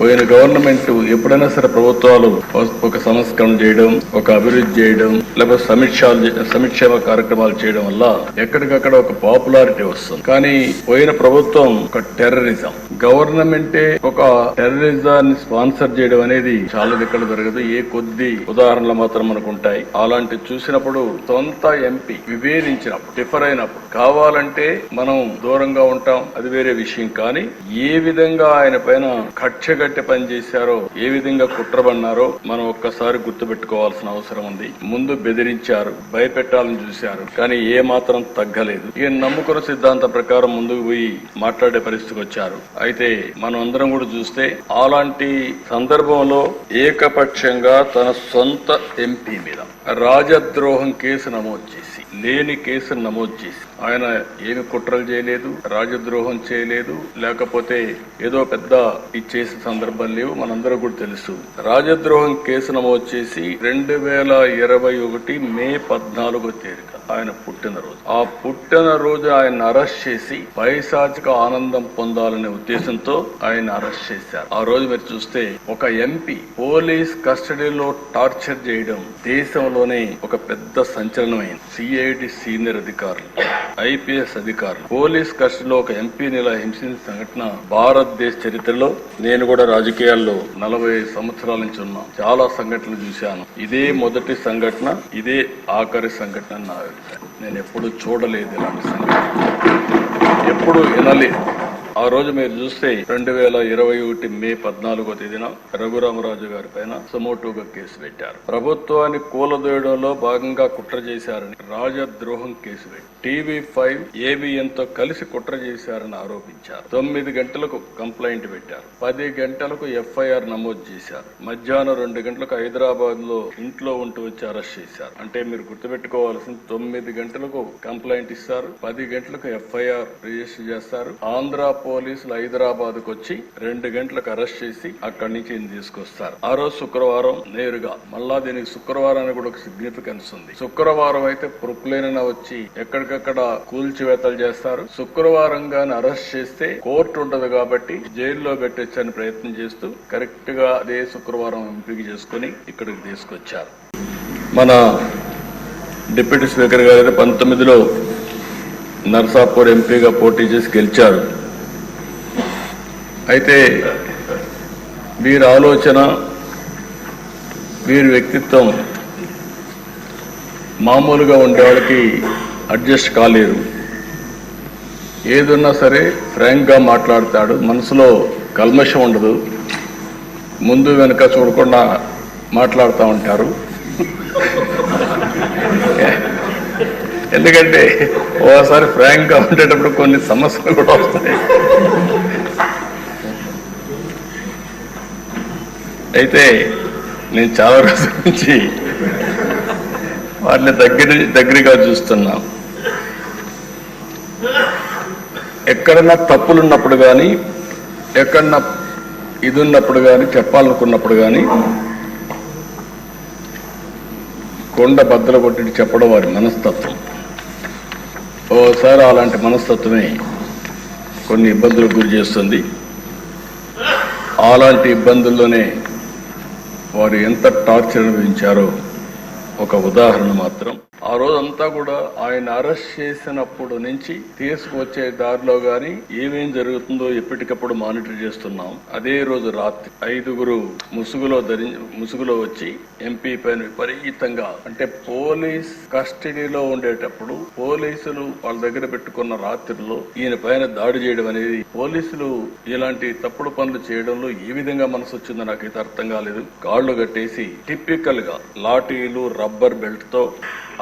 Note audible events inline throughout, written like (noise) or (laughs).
పోయిన గవర్నమెంట్ ఎప్పుడైనా సరే ప్రభుత్వాలు ఒక సంస్కరణ చేయడం ఒక అభివృద్ధి చేయడం లేకపోతే సమీక్షలు సమీక్షేమ కార్యక్రమాలు చేయడం వల్ల ఎక్కడికక్కడ ఒక పాపులారిటీ వస్తుంది. కానీ పోయిన ప్రభుత్వం ఒక టెర్రరిజం గవర్నమెంటే ఒక టెర్రరిజాన్ని స్పాన్సర్ చేయడం అనేది చాలా దగ్గర జరగదు. ఏ కొద్ది ఉదాహరణలు మాత్రం మనకు ఉంటాయి. అలాంటి చూసినప్పుడు సొంత ఎంపీ విభేదించినప్పుడు డిఫర్ అయినప్పుడు కావాలంటే మనం దూరంగా ఉంటాం అది వేరే విషయం. కానీ ఏ విధంగా ఆయన పైన కక్షగట్టి పని చేశారో ఏ విధంగా కుట్రబన్నారో మనం ఒక్కసారి గుర్తుపెట్టుకోవాల్సిన అవసరం ఉంది. ముందు బెదిరించారు భయపెట్టాలని చూశారు కానీ ఏ మాత్రం తగ్గలేదు. ఈయన నమ్ముకున్న సిద్ధాంతం ప్రకారం ముందుకు పోయి మాట్లాడే పరిస్థితికి వచ్చారు. అయితే మనం అందరం కూడా చూస్తే అలాంటి సందర్భంలో ఏకపక్షంగా తన సొంత ఎంపీ మీద రాజద్రోహం కేసు నమోదు చేసి లేని కేసును నమోదు చేసి ఆయన ఏమి కుట్రలు చేయలేదు రాజద్రోహం చేయలేదు లేకపోతే ఏదో పెద్ద ఇచ్చేసిన సందర్భం లేవు మనందరూ కూడా తెలుసు. రాజద్రోహం కేసు నమోదు చేసి రెండు వేల ఇరవై ఒకటి మే పద్నాలుగో తేదీ ఆయన పుట్టినరోజు ఆ పుట్టినరోజు ఆయన అరెస్ట్ చేసి పైశాచిక ఆనందం పొందాలనే ఉద్దేశంతో ఆయన అరెస్ట్ చేశారు. ఆ రోజు మీరు చూస్తే ఒక ఎంపీ పోలీస్ కస్టడీలో టార్చర్ చేయడం దేశంలోనే ఒక పెద్ద సంచలనమైంది. సిఐడి సీనియర్ అధికారులు ఐపీఎస్ అధికారులు పోలీస్ కస్టడీలో ఒక ఎంపీని ఇలా హింసించిన సంఘటన భారతదేశ చరిత్రలో నేను కూడా రాజకీయాల్లో నలభై సంవత్సరాల నుంచి ఉన్నా. చాలా సంఘటనలు చూశాను. ఇదే మొదటి సంఘటన ఇదే ఆఖరి సంఘటన అని నా నేను ఎప్పుడు చూడలేదు ఇలాంటి సంఘటన ఎప్పుడు వినలేదు. ఆ రోజు మీరు చూస్తే రెండు వేల ఇరవై ఒకటి మే పద్నాలుగో తేదీన రఘురామరాజు గారి పైన సమోటోగా కేసు పెట్టారు. ప్రభుత్వాన్ని కూలదోయడంలో భాగంగా కుట్ర చేశారని రాజద్రోహం కేసు పెట్టి టీవీ ఫైవ్ ఏబిఎన్తో కలిసి కుట్ర చేశారని ఆరోపించారు. తొమ్మిది గంటలకు కంప్లైంట్ పెట్టారు. పది గంటలకు ఎఫ్ఐఆర్ నమోదు చేశారు. మధ్యాహ్నం రెండు గంటలకు హైదరాబాద్లో ఇంట్లో ఉంటూ వచ్చి అరెస్ట్ చేశారు. అంటే మీరు గుర్తుపెట్టుకోవాల్సింది తొమ్మిది గంటలకు కంప్లైంట్ ఇస్తారు పది గంటలకు ఎఫ్ఐఆర్ రిజిస్టర్ చేస్తారు. ఆంధ్ర పోలీసులు హైదరాబాద్కు వచ్చి రెండు గంటలకు అరెస్ట్ చేసి అక్కడి నుంచి ఈయన తీసుకొస్తారు. ఆ రోజు శుక్రవారం నేరుగా మళ్ళా దీనికి శుక్రవారానికి కూడా ఒక సిగ్నిఫికెన్స్ ఉంది. శుక్రవారం అయితే ప్రొక్లేన వచ్చి ఎక్కడికక్కడ కూల్చివేతలు చేస్తారు. శుక్రవారం గాని అరెస్ట్ చేస్తే కోర్టు ఉండదు కాబట్టి జైల్లో పెట్టొచ్చని ప్రయత్నం చేస్తూ కరెక్ట్గా అదే శుక్రవారం ఎంపిక చేసుకుని ఇక్కడికి తీసుకొచ్చారు. మన డిప్యూటీ స్పీకర్ గారు పంతొమ్మిదిలో నర్సాపూర్ ఎంపీగా పోటీ చేసి గెలిచారు. అయితే వీరి ఆలోచన వీరి వ్యక్తిత్వం మామూలుగా ఉండేవాళ్ళకి అడ్జస్ట్ కాలేరు ఏదున్నా సరే ఫ్రాంక్గా మాట్లాడతాడు. మనసులో కల్మషం ఉండదు. ముందు వెనుక చూడకుండా మాట్లాడుతూ ఉంటారు. (laughs) ఎందుకంటే ఓసారి ఫ్రాంక్గా ఉండేటప్పుడు కొన్ని సమస్యలు కూడా వస్తాయి. అయితే నేను చాలా రోజుల నుంచి వాటిని దగ్గర దగ్గరగా చూస్తున్నా. ఎక్కడన్నా తప్పులు ఉన్నప్పుడు కానీ ఎక్కడన్నా ఇది ఉన్నప్పుడు కానీ చెప్పాలనుకున్నప్పుడు కానీ కొండ బద్దలు కొట్టి చెప్పడం వారి మనస్తత్వం. ఓసారి అలాంటి మనస్తత్వమే కొన్ని ఇబ్బందులకు గురి చేస్తుంది. అలాంటి ఇబ్బందుల్లోనే వారు ఎంత టార్చర్ అనుభవించారో ఒక ఉదాహరణ మాత్రం ఆ రోజంతా కూడా ఆయన అరెస్ట్ చేసినప్పుడు నుంచి తీసుకువచ్చే దారిలో గాని ఏమేం జరుగుతుందో ఎప్పటికప్పుడు మానిటర్ చేస్తున్నాం. అదే రోజు రాత్రి ఐదుగురు ముసుగులో ధరి ముసుగులో వచ్చి ఎంపీ పైన విపరీతంగా అంటే పోలీస్ కస్టడీలో ఉండేటప్పుడు పోలీసులు వాళ్ళ దగ్గర పెట్టుకున్న రాత్రిలో ఈయన పైన దాడి చేయడం అనేది పోలీసులు ఇలాంటి తప్పుడు పనులు చేయడంలో ఏ విధంగా మనసు వచ్చిందో నాకైతే అర్థం కాలేదు. కాళ్ళు కట్టేసి టిపికల్గా లాఠీలు రబ్బర్ బెల్ట్తో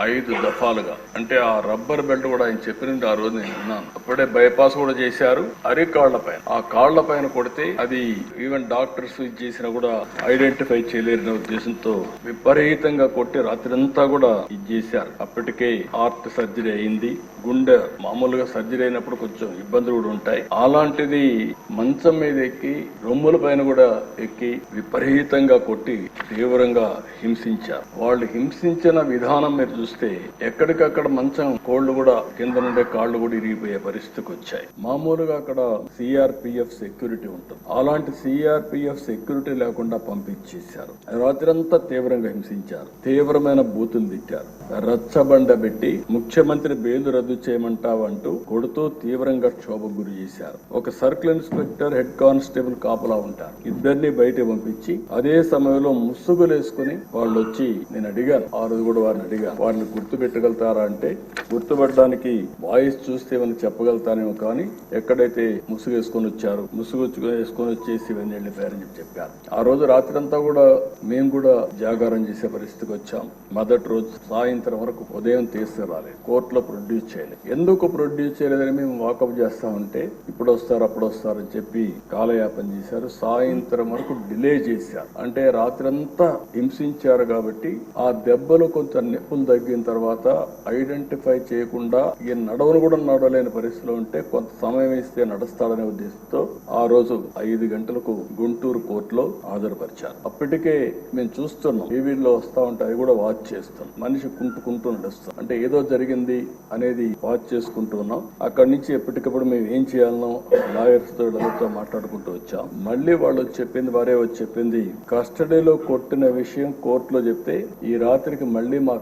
ఐదు దఫాలుగా. అంటే ఆ రబ్బర్ బెల్ట్ కూడా ఆయన చెప్పినట్టు ఆ రోజు నేను విన్నాను. అప్పుడే బైపాస్ కూడా చేశారు అరికాళ్ళ పైన. ఆ కాళ్ళ పైన కొడితే అది ఈవెన్ డాక్టర్స్ ఇది చేసినా కూడా ఐడెంటిఫై చేయలేరనే ఉద్దేశంతో విపరీతంగా కొట్టి రాత్రంతా కూడా ఇది చేశారు. అప్పటికే హార్ట్ సర్జరీ అయింది. గుండె మామూలుగా సర్జరీ అయినప్పుడు కొంచెం ఇబ్బందులు కూడా ఉంటాయి. అలాంటిది మంచం మీద ఎక్కి రొమ్ముల పైన కూడా ఎక్కి విపరీతంగా కొట్టి తీవ్రంగా హింసించారు. వాళ్ళు హింసించిన విధానం మీరు చూస్తే ఎక్కడికక్కడ మంచం కోళ్ళు కూడా కింద నుండే కాళ్ళు కూడా ఇరిగిపోయే పరిస్థితికి వచ్చాయి. మామూలుగా అక్కడ సిఆర్పిఎఫ్ సెక్యూరిటీ ఉంటుంది. అలాంటి సిఆర్పిఎఫ్ సెక్యూరిటీ లేకుండా పంపించేశారు. రాత్రంతా తీవ్రంగా హింసించారు. తీవ్రమైన బూతులు తిట్టారు. రచ్చబండ పెట్టి ముఖ్యమంత్రి బెయిల్ రద్దు చేయమంటావంటూ కొడుతూ తీవ్రంగా క్షోభకు గురి చేశారు. ఒక సర్కిల్ ఇన్స్పెక్టర్ హెడ్ కానిస్టేబుల్ కాపలా ఉంటారు. ఇద్దరిని బయట పంపించి అదే సమయంలో ముసుగులేసుకుని వాళ్ళు వచ్చి నేను అడిగాను. ఆ రోజు కూడా వారిని అడిగాను వారిని గుర్తు పెట్టగలుగుతారా అంటే గుర్తుపెట్టడానికి వాయిస్ చూస్తే ఏమైనా చెప్పగలుగుతానేమో కానీ ఎక్కడైతే ముసుగు వేసుకొని వచ్చారు ముసుగు వేసుకొని వచ్చేసి ఇవన్నీ వెళ్ళిపోయారని చెప్పి చెప్పారు. ఆ రోజు రాత్రి అంతా కూడా మేము కూడా జాగారం చేసే పరిస్థితికి వచ్చాం. మొదటి రోజు సాయంత్రం వరకు ఉదయం తీసుకురాలేదు కోర్టులో ప్రొడ్యూస్ చేయలేదు. ఎందుకు ప్రొడ్యూస్ చేయలేదని మేము వాకప్ చేస్తా ఉంటే ఇప్పుడు వస్తారు అప్పుడు వస్తారు అని చెప్పి కాలయాపన చేశారు. సాయంత్రం వరకు డిలే చేశారు. అంటే రాత్రంతా హింసించారు కాబట్టి ఆ దెబ్బలు కొంచెం నొప్పులు తగ్గిన తర్వాత ఐడెంటిఫై చేయకుండా ఈ నడవను కూడా నడవలేని పరిస్థితిలో ఉంటే కొంత సమయం ఇస్తే నడుస్తాడనే ఉద్దేశంతో ఆ రోజు ఐదు గంటలకు గుంటూరు కోర్టులో హాజరుపరిచారు. అప్పటికే మేము చూస్తున్నాం. టీవీలో వస్తా ఉంటే అవి కూడా వాచ్ చేస్తున్నాం. మనిషి కుంటుకుంటూ నడుస్తాం అంటే ఏదో జరిగింది అనేది వాచ్ చేసుకుంటూ ఉన్నాం. అక్కడి నుంచి ఎప్పటికప్పుడు మేము ఏం చేయాలనో లాయర్స్తో వాళ్ళతో మాట్లాడుకుంటూ వచ్చాం. మళ్ళీ వాళ్ళు వచ్చి చెప్పింది వారే వచ్చి చెప్పింది కస్టడీలో కొట్టిన విషయం కోర్టులో చెప్తే ఈ రాత్రికి మళ్ళీ మా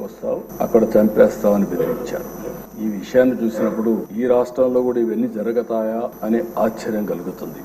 కస్టడీకి వస్తావు అక్కడ చంపేస్తావని బెదిరించారు. ఈ విషయాన్ని చూసినప్పుడు ఈ రాష్ట్రంలో కూడా ఇవన్నీ జరుగుతాయా అనే ఆశ్చర్యం కలుగుతుంది.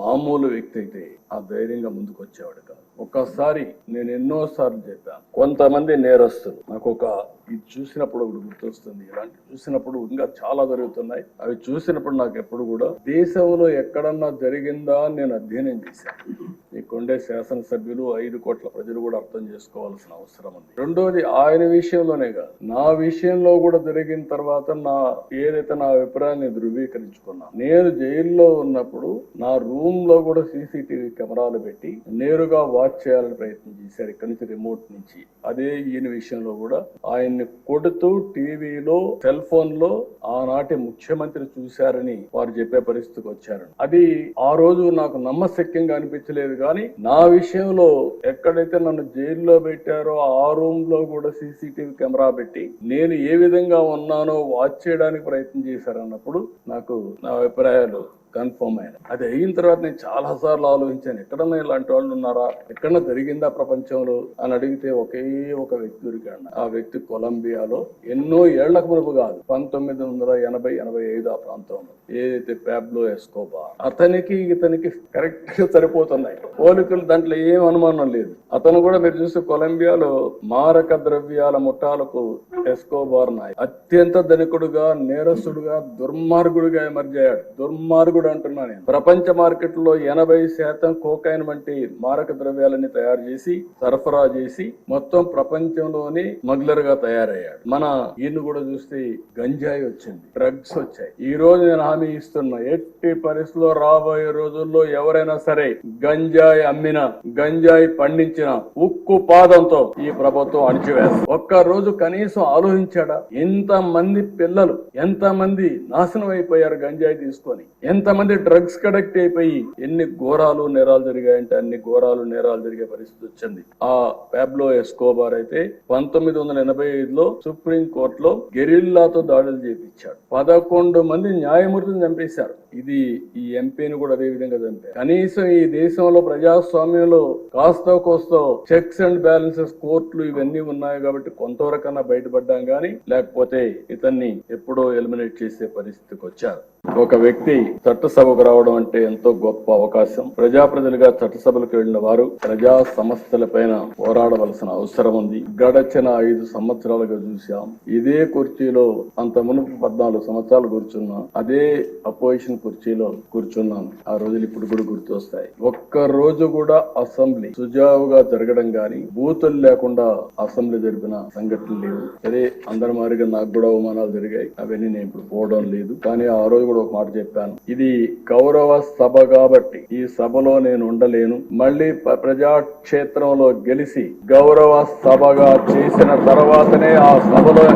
మామూలు వ్యక్తి అయితే ఆ ధైర్యంగా ముందుకు వచ్చేవాడు కాదు. ఒక్కసారి నేను ఎన్నోసార్లు చెప్పాను కొంతమంది నేరస్తులు నాకు ఒక ఇది చూసినప్పుడు ఒకటి గుర్తొస్తుంది. ఇలాంటి చూసినప్పుడు ఇంకా చాలా జరుగుతున్నాయి. అవి చూసినప్పుడు నాకు ఎప్పుడు కూడా దేశంలో ఎక్కడన్నా జరిగిందా అని నేను అధ్యయనం చేశాను. ఈ కొండే శాసనసభ్యులు ఐదు కోట్ల ప్రజలు కూడా అర్థం చేసుకోవాల్సిన అవసరం ఉంది. రెండోది ఆయన విషయంలోనే కాదు. నా విషయంలో కూడా జరిగిన తర్వాత నా ఏదైతే నా అభిప్రాయాన్ని ధృవీకరించుకున్నా నేను జైల్లో ఉన్నప్పుడు నా రూమ్లో కూడా సీసీటీవీ కెమెరాలు పెట్టి నేరుగా వాచ్ చేయాలని ప్రయత్నం చేశారు. ఇక్కడి నుంచి రిమోట్ నుంచి. అదే ఈయన విషయంలో కూడా ఆయన ఆయన్ని కొడుతూ టీవీలో సెల్ ఫోన్లో ఆనాటి ముఖ్యమంత్రి చూశారని వారు చెప్పే పరిస్థితికి వచ్చారు. అది ఆ రోజు నాకు నమ్మశక్యంగా అనిపించలేదు కానీ నా విషయంలో ఎక్కడైతే నన్ను జైల్లో పెట్టారో ఆ రూమ్లో కూడా సీసీటీవీ కెమెరా పెట్టి నేను ఏ విధంగా ఉన్నానో వాచ్ చేయడానికి ప్రయత్నం చేశారన్నప్పుడు నాకు నా అభిప్రాయాలు కన్ఫర్మ్ అయిన. అది అయిన తర్వాత నేను చాలా సార్లు ఆలోచించాను ఎక్కడన్నా ఇలాంటి వాళ్ళు ఉన్నారా? ఎక్కడన్నా జరిగిందా ప్రపంచంలో? అని అడిగితే ఒకే ఒక వ్యక్తి దొరికాడు. ఆ వ్యక్తి కొలంబియాలో ఎన్నో ఏళ్ళకు మునుపు కాదు పంతొమ్మిది వందల ఎనభై ఎనభై ఐదు ఆ ప్రాంతంలో. ఏదైతే ప్యాబ్లో ఎస్కోబా అతనికి ఇతనికి కరెక్ట్గా సరిపోతున్నాయి. పోలికలు దాంట్లో ఏం అనుమానం లేదు. అతను కూడా మీరు చూస్తే కొలంబియాలో మారక ద్రవ్యాల ముఠాలకు ఎస్కోబార్ నాయక్ అత్యంత ధనికుడుగా నేరస్తుడుగా దుర్మార్గుడిగా ఎమర్జ్ అయ్యాడు. దుర్మార్గుడు అంటున్నా నేను. ప్రపంచ మార్కెట్లో ఎనభై శాతం కోకైన్ వంటి మారక ద్రవ్యాలని తయారు చేసి సరఫరా చేసి మొత్తం ప్రపంచంలోని స్మగ్లర్గా తయారయ్యాడు. మన ఈయన కూడా చూస్తే గంజాయి వచ్చింది డ్రగ్స్ వచ్చాయి. ఈ రోజు నేను హామీ ఇస్తున్నా ఎట్టి పరిస్థితుల్లో రాబోయే రోజుల్లో ఎవరైనా సరే గంజాయి అమ్మిన గంజాయి పండించిన ఉక్కు పాదంతో ఈ ప్రభుత్వం అణిచివేస్తుంది ఒక్క రోజు కనీసం ఆలోచించాడా? ఎంత మంది పిల్లలు ఎంత మంది నాశనం అయిపోయారు గంజాయి తీసుకొని? ఎంత మంది డ్రగ్స్ కడెక్ట్ అయిపోయి ఎన్ని ఘోరాలు నేరాలు జరిగాయంటే అన్ని ఘోరాలు నేరాలు జరిగే పరిస్థితి వచ్చింది. ఆ ప్యాబ్లో ఎస్కోబార్ అయితే పంతొమ్మిది వందల ఎనభై ఐదులో సుప్రీం కోర్టులో గెరిల్లాతో దాడులు చేపించాడు. పదకొండు మంది న్యాయమూర్తిని చంపేశారు. ఇది ఈ ఎంపీని కూడా అదే విధంగా చంపారు. కనీసం ఈ దేశంలో ప్రజాస్వామ్యంలో కాస్త కోస్తో చెక్స్ అండ్ బ్యాలెన్సెస్ కోర్టులు ఇవన్నీ ఉన్నాయి కాబట్టి కొంతవరకన్నా బయటపడ్డాం కానీ లేకపోతే ఇతన్ని ఎప్పుడో ఎలిమినేట్ చేసే పరిస్థితికి వచ్చారు. ఒక వ్యక్తి చట్టసభకు రావడం అంటే ఎంతో గొప్ప అవకాశం. ప్రజాప్రతినిధిగా చట్టసభలకు వెళ్ళిన వారు ప్రజా సమస్యల పైన పోరాడవలసిన అవసరం ఉంది. గడచిన ఐదు సంవత్సరాలుగా చూశాం. ఇదే కుర్చీలో అంత మునుపు పద్నాలుగు సంవత్సరాలు కూర్చున్నా అదే అపోజిషన్ కుర్చీలో కూర్చున్నాను. ఆ రోజులు ఇప్పుడు కూడా గుర్తొస్తాయి. ఒక్క రోజు కూడా అసెంబ్లీ సుజావుగా జరగడం గాని బూతులు లేకుండా అసెంబ్లీ జరిపిన సంఘటనలు లేవు. సరే అందరి మారిగా నాకు కూడా అవమానాలు జరిగాయి. అవన్నీ నేను ఇప్పుడు పోవడం లేదు. కానీ ఆ రోజు కూడా ఒక మాట చెప్పాను. ఇది గౌరవ సభ కాబట్టి ఈ సభలో నేను ఉండలేను. మళ్ళీ ప్రజాక్షేత్రంలో గెలిచి గౌరవ సభగా చేసిన తర్వాతనే ఆ సభలో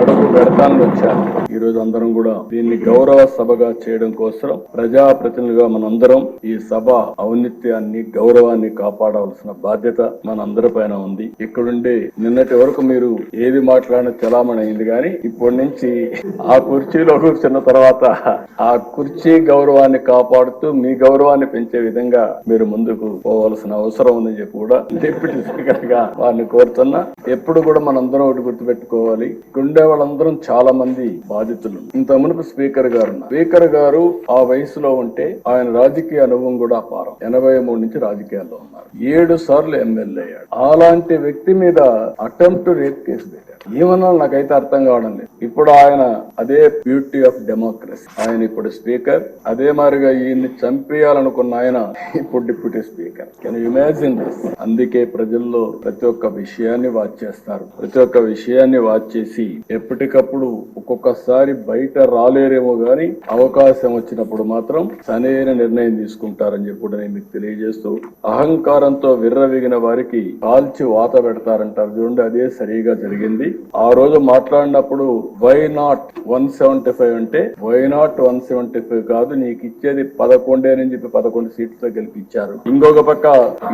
అడుగు పెడతానని వచ్చాను. ఈ రోజు అందరం కూడా దీన్ని గౌరవ సభగా చేయడం కోసం ప్రజాప్రతినిధులుగా మనందరం ఈ సభ ఔన్నత్యాన్ని గౌరవాన్ని కాపాడవలసిన బాధ్యత మనందరి పైన ఉంది. ఇక్కడుండే నిన్నటి వరకు మీరు ఏది మాట్లాడిన చలామణి అయింది కానీ ఇప్పటి నుంచి ఆ కుర్చీలో కూర్చున్న తర్వాత ఆ కుర్చీ గౌరవాన్ని కాపాడుతూ మీ గౌరవాన్ని పెంచే విధంగా మీరు ముందుకు పోవాల్సిన అవసరం ఉందని చెప్పి కూడా డిప్యూటీ స్పీకర్గా వారిని కోరుతున్నా. ఎప్పుడు కూడా మనందరం ఒకటి గుర్తుపెట్టుకోవాలి. గుండె వాళ్ళందరం చాలా మంది బాధితులు. ఇంత మునుపు స్పీకర్ గారు స్పీకర్ గారు ఆ వయసులో ఉంటే ఆయన రాజకీయ అనుభవం కూడా అపారం. ఎనభై మూడు నుంచి రాజకీయాల్లో ఉన్నారు. ఏడు సార్లు ఎమ్మెల్యే అయ్యాడు. అలాంటి వ్యక్తి మీద అటెంప్ట్ రేప్ కేసు పెట్టారు ఏమన్నా నాకైతే అర్థం కావడం లేదు. ఇప్పుడు ఆయన అదే బ్యూటీ ఆఫ్ డెమోక్రసీ. ఆయన ఇప్పుడు స్పీకర్. అదే మారిగా ఈయన్ని చంపేయాలనుకున్న ఆయన ఇప్పుడు deputy speaker. Can imagine this? అందుకే ప్రజల్లో ప్రతి ఒక్క విషయాన్ని వాచ్ చేస్తారు. ప్రతి ఒక్క విషయాన్ని వాచ్ చేసి ఎప్పటికప్పుడు ఒక్కొక్కసారి బయట రాలేరేమో గాని అవకాశం వచ్చినప్పుడు మాత్రం సరైన నిర్ణయం తీసుకుంటారని చెప్పి కూడా నేను మీకు తెలియజేస్తూ అహంకారంతో విర్రవిగిన వారికి కాల్చి వాత పెడతారంటారు చూడండి అదే సరిగా జరిగింది. ఆ రోజు మాట్లాడినప్పుడు why not one seventy five అంటే why not one seventy five కాదు నీకు ఇచ్చేది పదకొండే అని చెప్పి పదకొండు సీట్లతో గెలిపించారు ఇంకొక పక్క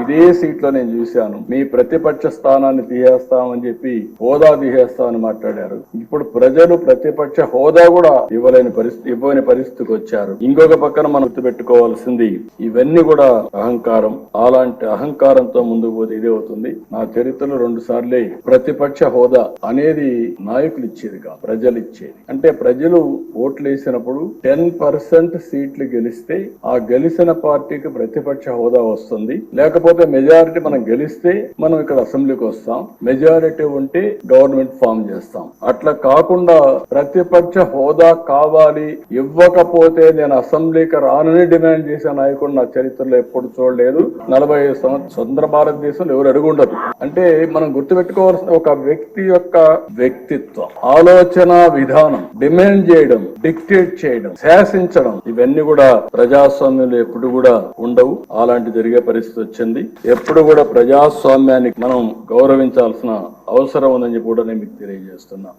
ఇదే సీట్లో నేను చూశాను. మీ ప్రతిపక్ష స్థానాన్ని తీసేస్తామని చెప్పి హోదా తీసేస్తామని మాట్లాడారు. ఇప్పుడు ప్రజలు ప్రతిపక్ష హోదా కూడా ఇవ్వలేని పరిస్థితి ఇవ్వని పరిస్థితికి వచ్చారు. ఇంకొక పక్కన మనం గుర్తుపెట్టుకోవాల్సింది ఇవన్నీ కూడా అహంకారం. అలాంటి అహంకారంతో ముందుకు పోతే ఇదే అవుతుంది. నా చరిత్రలో రెండు సార్లే ప్రతిపక్ష హోదా అనేది నాయకులు ఇచ్చేది కాదు ప్రజలు ఇచ్చేది. అంటే ప్రజలు ఓట్లు వేసినప్పుడు టెన్ పర్సెంట్ సీట్లు గెలిస్తే ఆ గెలిచిన పార్టీకి ప్రతిపక్ష హోదా వస్తుంది. లేకపోతే మెజారిటీ మనం గెలిస్తే మనం ఇక్కడ అసెంబ్లీకి వస్తాం. మెజారిటీ ఉంటే గవర్నమెంట్ ఫామ్ చేస్తాం. అట్లా కాకుండా ప్రతిపక్ష హోదా కావాలి. ఇవ్వకపోతే నేను అసెంబ్లీకి రానని డిమాండ్ చేసే నాయకుడు నా చరిత్రలో ఎప్పుడు చూడలేదు. నలభై ఐదు సంవత్సరం స్వతంత్ర భారతదేశంలో ఎవరు అడుగుండదు అంటే మనం గుర్తుపెట్టుకోవాల్సిన ఒక వ్యక్తి యొక్క వ్యక్తిత్వం ఆలోచన విధానం డిమాండ్ చేయడం డిక్టేట్ చేయడం శాసించడం ఇవన్నీ కూడా ప్రజాస్వామ్యంలో ఎప్పుడు కూడా ఉండవు. అలాంటి జరిగే పరిస్థితి వచ్చింది. ఎప్పుడు కూడా ప్రజాస్వామ్యానికి మనం గౌరవించాల్సిన అవసరం ఉందని చెప్పి కూడా నేను మీకు తెలియజేస్తున్నా.